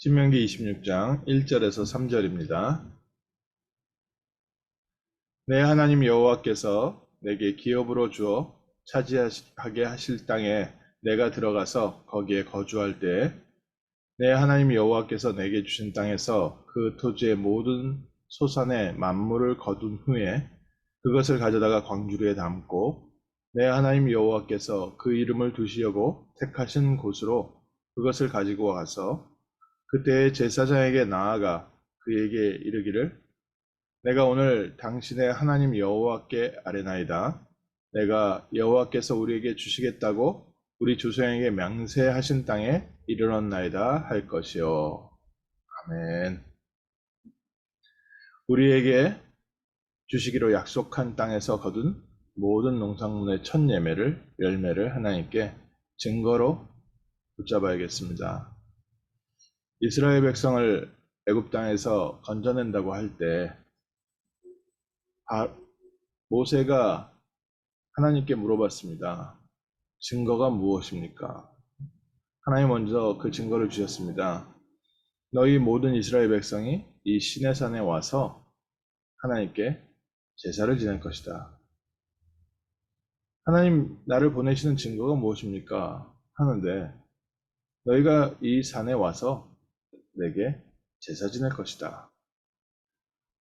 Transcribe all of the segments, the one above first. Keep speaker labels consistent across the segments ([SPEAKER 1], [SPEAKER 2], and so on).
[SPEAKER 1] 신명기 26장 1절에서 3절입니다. 내 하나님 여호와께서 내게 기업으로 주어 차지하게 하실 땅에 내가 들어가서 거기에 거주할 때에 내 하나님 여호와께서 내게 주신 땅에서 그 토지의 모든 소산의 만물을 거둔 후에 그것을 가져다가 광주리에 담고 내 하나님 여호와께서 그 이름을 두시려고 택하신 곳으로 그것을 가지고 와서 그때의 제사장에게 나아가 그에게 이르기를 내가 오늘 당신의 하나님 여호와께 아뢰나이다. 내가 여호와께서 우리에게 주시겠다고 우리 조상에게 맹세하신 땅에 이르렀나이다 할 것이요. 아멘. 우리에게 주시기로 약속한 땅에서 거둔 모든 농산물의 첫 예매를 열매를 하나님께 증거로 붙잡아야겠습니다. 이스라엘 백성을 애굽 땅에서 건져낸다고 할 때 모세가 하나님께 물어봤습니다. 증거가 무엇입니까? 하나님 먼저 그 증거를 주셨습니다. 너희 모든 이스라엘 백성이 이 시내산에 와서 하나님께 제사를 지낼 것이다. 하나님 나를 보내시는 증거가 무엇입니까? 하는데 너희가 이 산에 와서 내게 제사 지낼 것이다.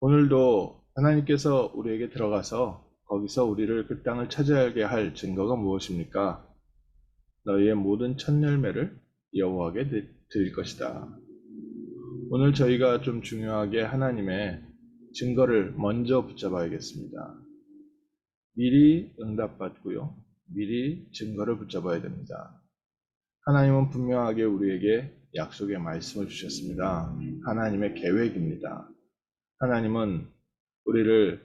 [SPEAKER 1] 오늘도 하나님께서 우리에게 들어가서 거기서 우리를 그 땅을 차지하게 할 증거가 무엇입니까? 너희의 모든 첫 열매를 여호와께 드릴 것이다. 오늘 저희가 좀 중요하게 하나님의 증거를 먼저 붙잡아야겠습니다. 미리 응답받고요. 미리 증거를 붙잡아야 됩니다. 하나님은 분명하게 우리에게 약속의 말씀을 주셨습니다. 하나님의 계획입니다. 하나님은 우리를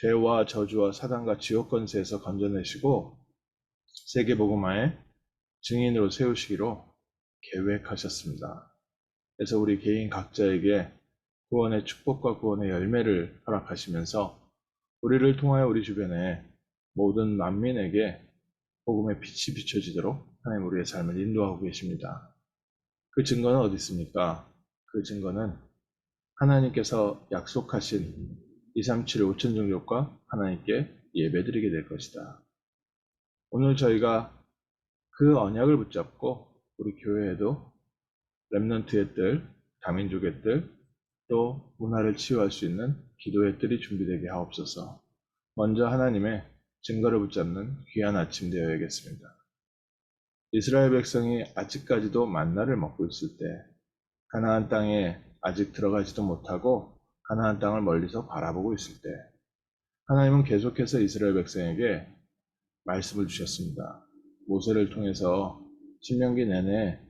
[SPEAKER 1] 죄와 저주와 사단과 지옥 권세에서 건져내시고 세계 복음화의 증인으로 세우시기로 계획하셨습니다. 그래서 우리 개인 각자에게 구원의 축복과 구원의 열매를 허락하시면서 우리를 통하여 우리 주변에 모든 만민에게 복음의 빛이 비춰지도록 하나님 우리의 삶을 인도하고 계십니다. 그 증거는 어디 있습니까? 그 증거는 하나님께서 약속하신 237 5천 종족과 하나님께 예배드리게 될 것이다. 오늘 저희가 그 언약을 붙잡고 우리 교회에도 랩런트의 뜰, 다민족의 뜰, 또 문화를 치유할 수 있는 기도의 뜰이 준비되게 하옵소서. 먼저 하나님의 증거를 붙잡는 귀한 아침 되어야겠습니다. 이스라엘 백성이 아직까지도 만나를 먹고 있을 때 가나안 땅에 아직 들어가지도 못하고 가나안 땅을 멀리서 바라보고 있을 때 하나님은 계속해서 이스라엘 백성에게 말씀을 주셨습니다. 모세를 통해서 신명기 내내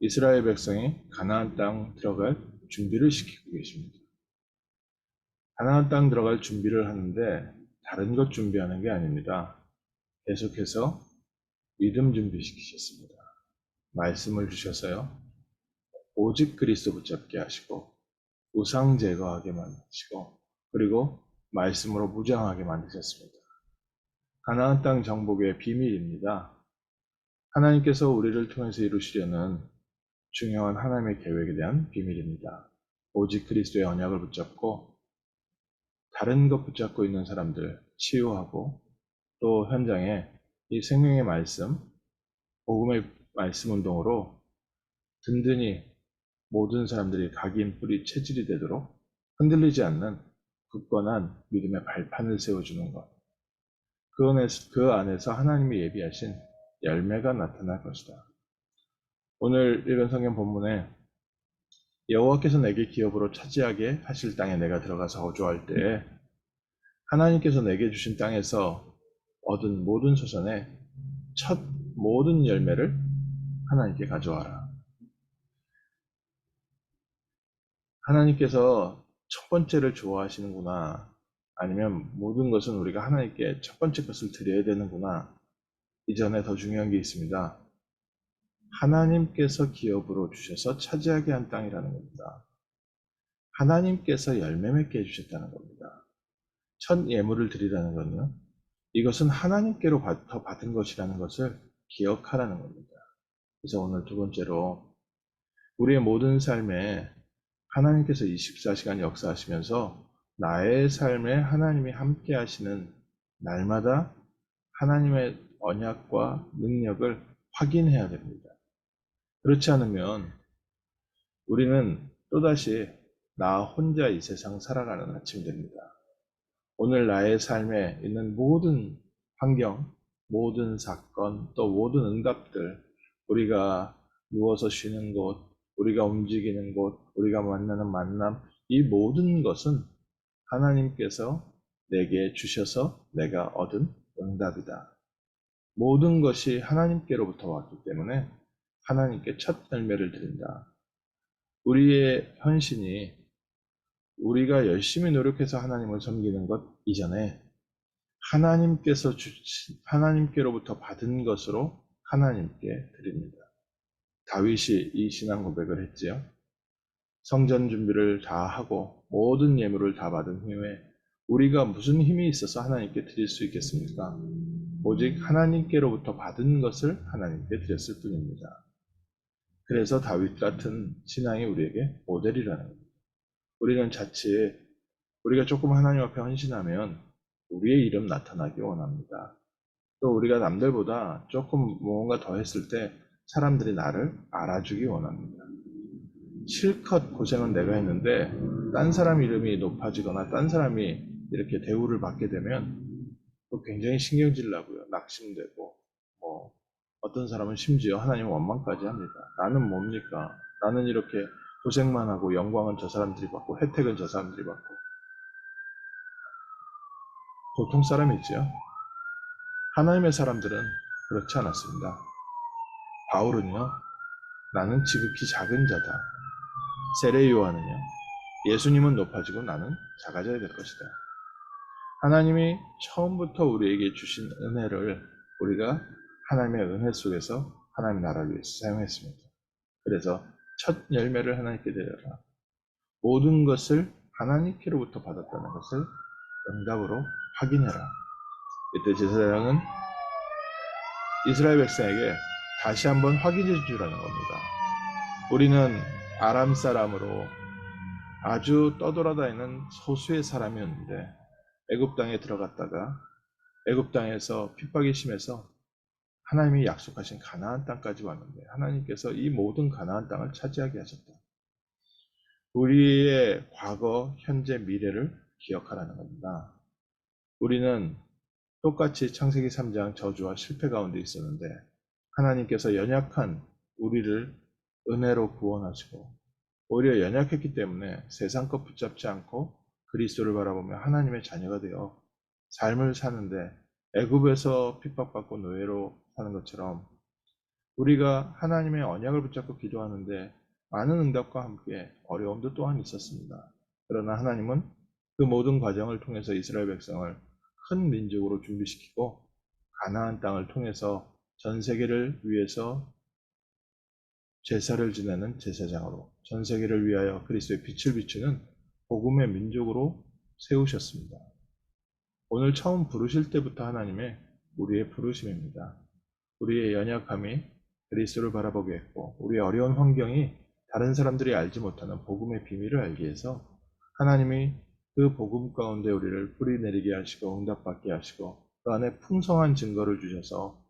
[SPEAKER 1] 이스라엘 백성이 가나안 땅 들어갈 준비를 시키고 계십니다. 가나안 땅 들어갈 준비를 하는데 다른 것 준비하는 게 아닙니다. 계속해서 믿음 준비시키셨습니다. 말씀을 주셔서요. 오직 그리스도 붙잡게 하시고 우상 제거하게 만드시고 그리고 말씀으로 무장하게 만드셨습니다. 가나안 땅 정복의 비밀입니다. 하나님께서 우리를 통해서 이루시려는 중요한 하나님의 계획에 대한 비밀입니다. 오직 그리스도의 언약을 붙잡고 다른 것 붙잡고 있는 사람들 치유하고 또 현장에 이 생명의 말씀, 복음의 말씀 운동으로 든든히 모든 사람들이 각인 뿌리 체질이 되도록 흔들리지 않는 굳건한 믿음의 발판을 세워주는 것. 그 안에서, 그 안에서 하나님이 예비하신 열매가 나타날 것이다. 오늘 읽은 성경 본문에 여호와께서 내게 기업으로 차지하게 하실 땅에 내가 들어가서 거주할 때 하나님께서 내게 주신 땅에서 얻은 모든 소산의 첫 모든 열매를 하나님께 가져와라. 하나님께서 첫 번째를 좋아하시는구나. 아니면 모든 것은 우리가 하나님께 첫 번째 것을 드려야 되는구나. 이전에 더 중요한 게 있습니다. 하나님께서 기업으로 주셔서 차지하게 한 땅이라는 겁니다. 하나님께서 열매 맺게 해주셨다는 겁니다. 첫 예물을 드리라는 것은 이것은 하나님께로부터 받은 것이라는 것을 기억하라는 겁니다. 그래서 오늘 두 번째로 우리의 모든 삶에 하나님께서 24시간 역사하시면서 나의 삶에 하나님이 함께 하시는 날마다 하나님의 언약과 능력을 확인해야 됩니다. 그렇지 않으면 우리는 또다시 나 혼자 이 세상 살아가는 아침이 됩니다. 오늘 나의 삶에 있는 모든 환경, 모든 사건, 또 모든 응답들, 우리가 누워서 쉬는 곳, 우리가 움직이는 곳, 우리가 만나는 만남, 이 모든 것은 하나님께서 내게 주셔서 내가 얻은 응답이다. 모든 것이 하나님께로부터 왔기 때문에 하나님께 첫 열매를 드린다. 우리의 헌신이 우리가 열심히 노력해서 하나님을 섬기는 것 이전에 하나님께서 주신, 하나님께로부터 받은 것으로 하나님께 드립니다. 다윗이 이 신앙 고백을 했지요. 성전 준비를 다 하고 모든 예물을 다 받은 후에 우리가 무슨 힘이 있어서 하나님께 드릴 수 있겠습니까? 오직 하나님께로부터 받은 것을 하나님께 드렸을 뿐입니다. 그래서 다윗 같은 신앙이 우리에게 모델이라는 겁니다. 우리는 자칫 우리가 조금 하나님 앞에 헌신하면 우리의 이름 나타나기 원합니다. 또 우리가 남들보다 조금 무언가 더 했을 때 사람들이 나를 알아주기 원합니다. 실컷 고생은 내가 했는데 딴 사람 이름이 높아지거나 딴 사람이 이렇게 대우를 받게 되면 또 굉장히 신경질 나고요. 낙심되고 뭐 어떤 사람은 심지어 하나님 원망까지 합니다. 나는 뭡니까? 나는 이렇게 고생만 하고 영광은 저 사람들이 받고 혜택은 저 사람들이 받고 보통 사람이지요. 하나님의 사람들은 그렇지 않았습니다. 바울은요, 나는 지극히 작은 자다. 세례 요한은요, 예수님은 높아지고 나는 작아져야 될 것이다. 하나님이 처음부터 우리에게 주신 은혜를 우리가 하나님의 은혜 속에서 하나님 나라를 위해서 사용했습니다. 그래서 첫 열매를 하나님께 드려라. 모든 것을 하나님께로부터 받았다는 것을 응답으로 확인해라. 이때 제사장은 이스라엘 백성에게 다시 한번 확인해 주라는 겁니다. 우리는 아람 사람으로 아주 떠돌아다니는 소수의 사람이었는데 애굽 땅에 들어갔다가 애굽 땅에서 핍박이 심해서 하나님이 약속하신 가나안 땅까지 왔는데 하나님께서 이 모든 가나안 땅을 차지하게 하셨다. 우리의 과거, 현재, 미래를 기억하라는 겁니다. 우리는 똑같이 창세기 3장 저주와 실패 가운데 있었는데 하나님께서 연약한 우리를 은혜로 구원하시고 오히려 연약했기 때문에 세상 것 붙잡지 않고 그리스도를 바라보며 하나님의 자녀가 되어 삶을 사는데 애굽에서 핍박받고 노예로 사는 것처럼 우리가 하나님의 언약을 붙잡고 기도하는데 많은 응답과 함께 어려움도 또한 있었습니다. 그러나 하나님은 그 모든 과정을 통해서 이스라엘 백성을 큰 민족으로 준비시키고 가나안 땅을 통해서 전 세계를 위해서 제사를 지내는 제사장으로 전 세계를 위하여 그리스도의 빛을 비추는 복음의 민족으로 세우셨습니다. 오늘 처음 부르실 때부터 하나님의 우리의 부르심입니다. 우리의 연약함이 그리스도를 바라보게 했고 우리의 어려운 환경이 다른 사람들이 알지 못하는 복음의 비밀을 알게 해서 하나님이 그 복음 가운데 우리를 뿌리내리게 하시고 응답받게 하시고 그 안에 풍성한 증거를 주셔서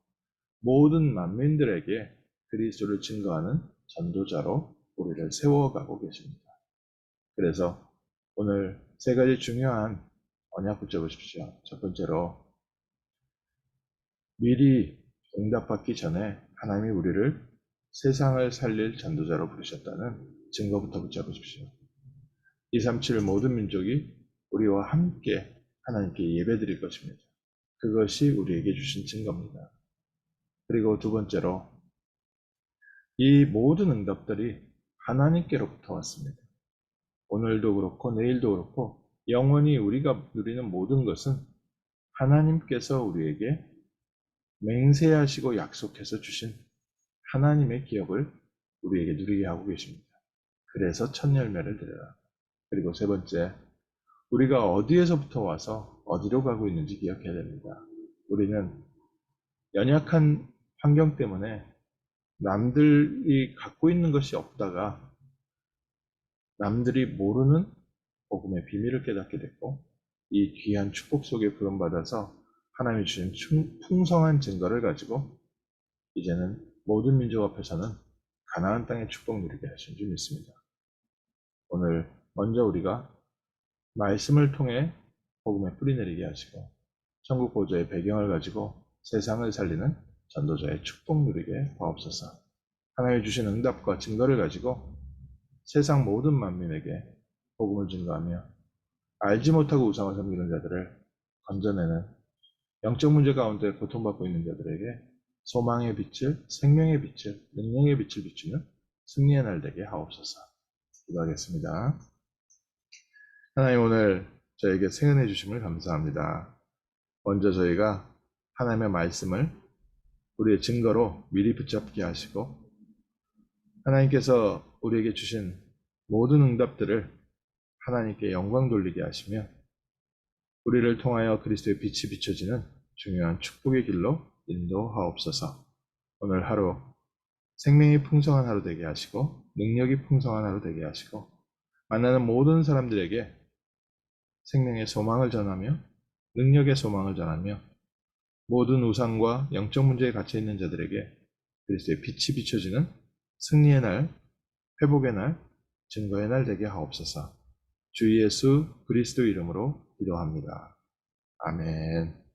[SPEAKER 1] 모든 만민들에게 그리스도를 증거하는 전도자로 우리를 세워가고 계십니다. 그래서 오늘 세 가지 중요한 언약 붙여보십시오. 첫 번째로 미리 응답받기 전에 하나님이 우리를 세상을 살릴 전도자로 부르셨다는 증거부터 붙여보십시오. 237 모든 민족이 우리와 함께 하나님께 예배드릴 것입니다. 그것이 우리에게 주신 증거입니다. 그리고 두 번째로 이 모든 응답들이 하나님께로부터 왔습니다. 오늘도 그렇고 내일도 그렇고 영원히 우리가 누리는 모든 것은 하나님께서 우리에게 맹세하시고 약속해서 주신 하나님의 기업을 우리에게 누리게 하고 계십니다. 그래서 첫 열매를 드려라. 그리고 세 번째, 우리가 어디에서부터 와서 어디로 가고 있는지 기억해야 됩니다. 우리는 연약한 환경 때문에 남들이 갖고 있는 것이 없다가 남들이 모르는 복음의 비밀을 깨닫게 됐고 이 귀한 축복 속에 부름받아서 하나님이 주신 충- 풍성한 증거를 가지고 이제는 모든 민족 앞에서는 가나안 땅의 축복 누리게 하신 줄 믿습니다. 오늘 먼저 우리가 말씀을 통해 복음에 뿌리 내리게 하시고 천국 보좌의 배경을 가지고 세상을 살리는 전도자의 축복 누리게 하옵소서. 하나님이 주신 응답과 증거를 가지고 세상 모든 만민에게 복음을 증거하며 알지 못하고 우상을 섬기는 자들을 건져내는 영적 문제 가운데 고통받고 있는 자들에게 소망의 빛을, 생명의 빛을, 능력의 빛을 비추는 승리의 날 되게 하옵소서. 기도하겠습니다. 하나님 오늘 저에게 생은해 주심을 감사합니다. 먼저 저희가 하나님의 말씀을 우리의 증거로 미리 붙잡게 하시고 하나님께서 우리에게 주신 모든 응답들을 하나님께 영광 돌리게 하시며 우리를 통하여 그리스도의 빛이 비춰지는 중요한 축복의 길로 인도하옵소서. 오늘 하루 생명이 풍성한 하루 되게 하시고 능력이 풍성한 하루 되게 하시고 만나는 모든 사람들에게 생명의 소망을 전하며 능력의 소망을 전하며 모든 우상과 영적 문제에 갇혀 있는 자들에게 그리스도의 빛이 비춰지는 승리의 날, 회복의 날, 증거의 날 되게 하옵소서. 주 예수 그리스도 이름으로 기도합니다. 아멘.